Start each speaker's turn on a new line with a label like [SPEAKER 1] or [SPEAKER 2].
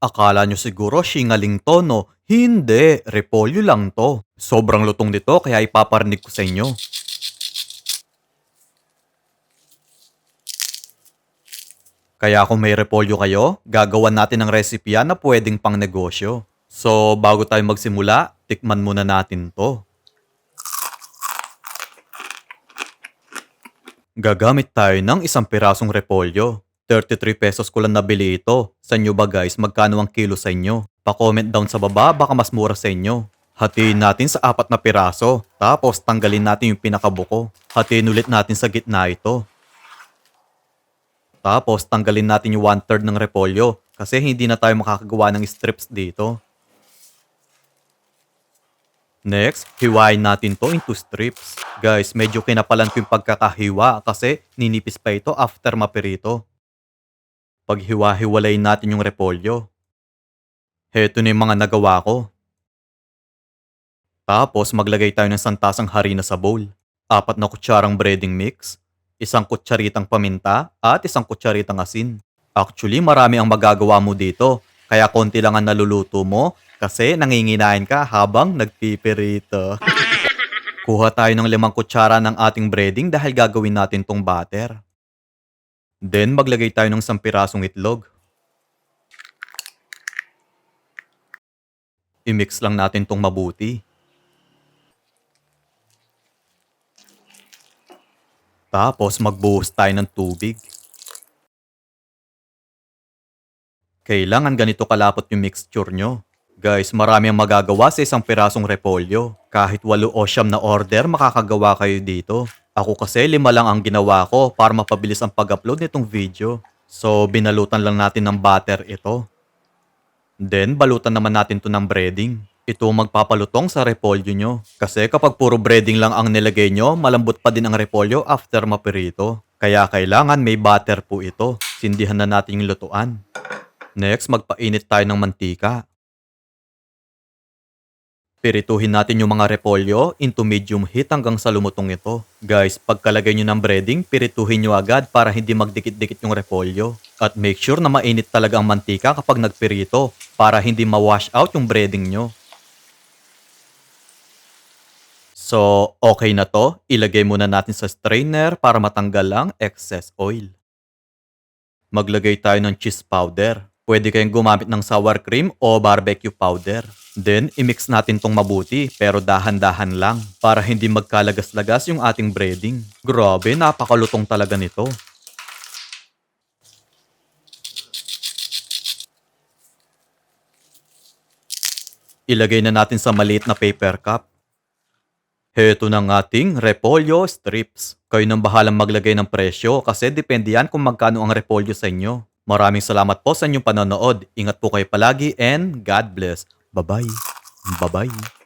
[SPEAKER 1] Akala nyo siguro shingaling to, no? Hindi, repolyo lang to. Sobrang lutong nito kaya ipaparinig ko sa inyo. Kaya kung may repolyo kayo, gagawan natin ng recipe yan na pwedeng pang negosyo. So, bago tayo magsimula, tikman muna natin to. Gagamit tayo ng isang pirasong repolyo. 33 pesos ko lang nabili ito. Sa inyo ba guys, magkano ang kilo sa inyo? Pa-comment down sa baba, baka mas mura sa inyo. Hatiin natin sa apat na piraso. Tapos tanggalin natin yung pinakabuko. Hatiin ulit natin sa gitna ito. Tapos tanggalin natin yung one third ng repolyo kasi hindi na tayo makakagawa ng strips dito. Next, hiwain natin to into strips. Guys, medyo kinapalan ko yung pagkakahiwa kasi ninipis pa ito after mapirito. Paghiwa-hiwalayin natin yung repolyo. Heto na yung mga nagawa ko. Tapos maglagay tayo ng santasang harina sa bowl. Apat na kutsarang breading mix, isang kutsaritang paminta, at isang kutsaritang asin. Actually, marami ang magagawa mo dito. Kaya konti lang ang naluluto mo kasi nanginginain ka habang nagpipirito. Kuha tayo ng limang kutsara ng ating breading dahil gagawin natin tong batter. Then maglagay tayo ng isang pirasong itlog. I-mix lang natin tong mabuti. Tapos magbuhos tayo ng tubig. Kailangan ganito kalapot yung mixture nyo. Guys, marami ang magagawa sa isang pirasong repolyo. Kahit walo o siyam na order, makakagawa kayo dito. Ako kasi lima lang ang ginawa ko para mapabilis ang pag-upload nitong video. So, binalutan lang natin ng butter ito. Then, balutan naman natin to ng breading. Ito magpapalutong sa repolyo nyo. Kasi kapag puro breading lang ang nilagay nyo, malambot pa din ang repolyo after mapirito. Kaya kailangan may butter po ito. Sindihan na natin yung lutuan. Next, magpainit tayo ng mantika. Pirituhin natin yung mga repolyo into medium heat hanggang sa lumutong ito. Guys, pagkalagay nyo ng breading, pirituhin nyo agad para hindi magdikit-dikit yung repolyo. At make sure na mainit talaga ang mantika kapag nagpirito para hindi ma-wash out yung breading nyo. So, okay na to. Ilagay muna natin sa strainer para matanggal ang excess oil. Maglagay tayo ng cheese powder. Pwede kayong gumamit ng sour cream o barbecue powder. Then, i-mix natin tong mabuti pero dahan-dahan lang para hindi magkalagas-lagas yung ating breading. Grabe, napakalutong talaga nito. Ilagay na natin sa maliit na paper cup. Heto ng ating repolyo strips. Kayo nang bahalang maglagay ng presyo kasi depende yan kung magkano ang repolyo sa inyo. Maraming salamat po sa inyong panonood. Ingat po kayo palagi and God bless. Bye-bye. Bye-bye.